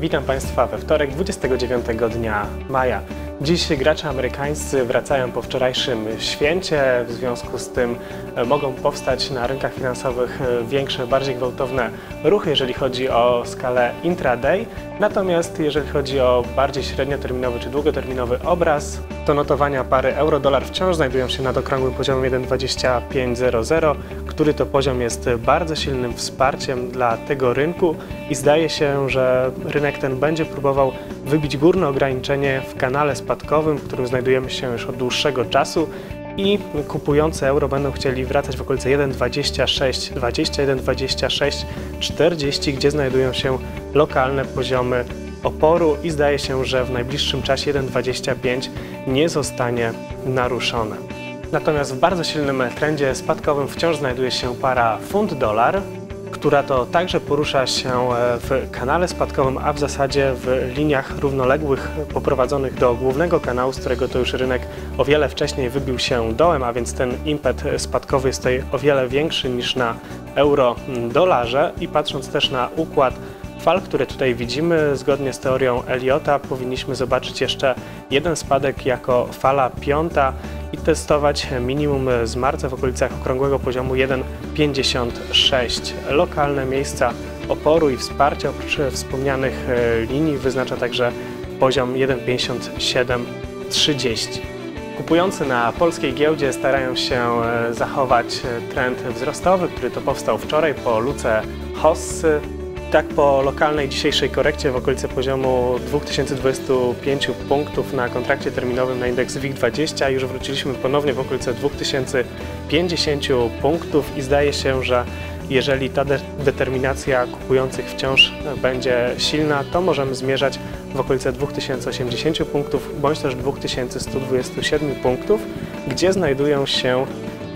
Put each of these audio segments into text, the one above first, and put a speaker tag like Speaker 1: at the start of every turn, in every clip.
Speaker 1: Witam Państwa we wtorek 29 dnia maja. Dziś gracze amerykańscy wracają po wczorajszym święcie, w związku z tym e, mogą powstać na rynkach finansowych e, większe, bardziej gwałtowne ruchy, jeżeli chodzi o skalę intraday. Natomiast jeżeli chodzi o bardziej średnioterminowy czy długoterminowy obraz, to notowania pary euro-dolar wciąż znajdują się nad okrągłym poziomem 1,2500, który to poziom jest bardzo silnym wsparciem dla tego rynku i zdaje się, że rynek ten będzie próbował wybić górne ograniczenie w kanale spadkowym, w którym znajdujemy się już od dłuższego czasu i kupujący euro będą chcieli wracać w okolice 1,26, 21, 26, 40, gdzie znajdują się lokalne poziomy oporu i zdaje się, że w najbliższym czasie 1,25 nie zostanie naruszone. Natomiast w bardzo silnym trendzie spadkowym wciąż znajduje się para funt-dolar, która to także porusza się e, w kanale spadkowym, a w zasadzie w liniach równoległych poprowadzonych do głównego kanału, z którego to już rynek o wiele wcześniej wybił się dołem, a więc ten impet spadkowy jest tutaj o wiele większy niż na euro-dolarze i patrząc też na układ fal, które tutaj widzimy, zgodnie z teorią Eliota, powinniśmy zobaczyć jeszcze jeden spadek jako fala piąta i testować minimum z marca w okolicach okrągłego poziomu 1,56. Lokalne miejsca oporu i wsparcia oprócz wspomnianych e, linii wyznacza także poziom 1,5730. Kupujący na polskiej giełdzie starają się e, zachować trend wzrostowy, który to powstał wczoraj po luce Hossy tak po lokalnej dzisiejszej korekcie w okolicy poziomu 2025 punktów na kontrakcie terminowym na indeks WIG20 już wróciliśmy ponownie w okolice 2050 punktów i zdaje się, że jeżeli ta de determinacja kupujących wciąż będzie silna, to możemy zmierzać w okolice 2080 punktów bądź też 2127 punktów, gdzie znajdują się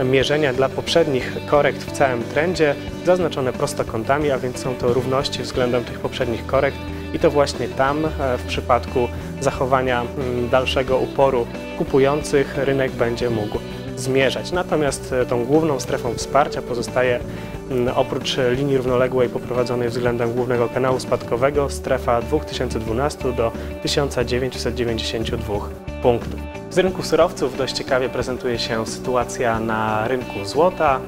Speaker 1: mierzenia dla poprzednich korekt w całym trendzie, zaznaczone prostokątami, a więc są to równości względem tych poprzednich korekt i to właśnie tam e, w przypadku zachowania mm, dalszego uporu kupujących rynek będzie mógł zmierzać. Natomiast e, tą główną strefą wsparcia pozostaje mm, oprócz linii równoległej poprowadzonej względem głównego kanału spadkowego strefa 2012 do 1992 punktów. Z rynku surowców dość ciekawie prezentuje się sytuacja na rynku złota,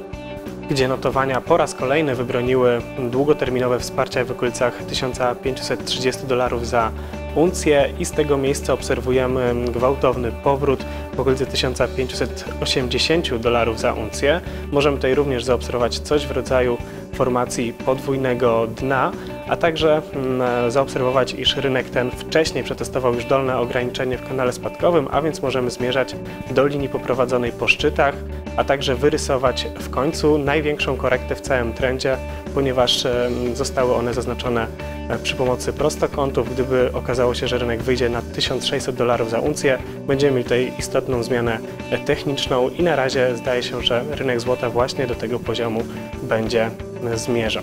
Speaker 1: gdzie notowania po raz kolejny wybroniły długoterminowe wsparcia w okolicach 1530 dolarów za uncję i z tego miejsca obserwujemy gwałtowny powrót w okolicy 1580 dolarów za uncję. Możemy tutaj również zaobserwować coś w rodzaju formacji podwójnego dna, a także mm, zaobserwować, iż rynek ten wcześniej przetestował już dolne ograniczenie w kanale spadkowym, a więc możemy zmierzać do linii poprowadzonej po szczytach, a także wyrysować w końcu największą korektę w całym trendzie, ponieważ zostały one zaznaczone e, przy pomocy prostokątów. Gdyby okazało się, że rynek wyjdzie na 1600 dolarów za uncję, będziemy mieli tutaj istotną zmianę e, techniczną i na razie zdaje się, że rynek złota właśnie do tego poziomu będzie e, zmierzał.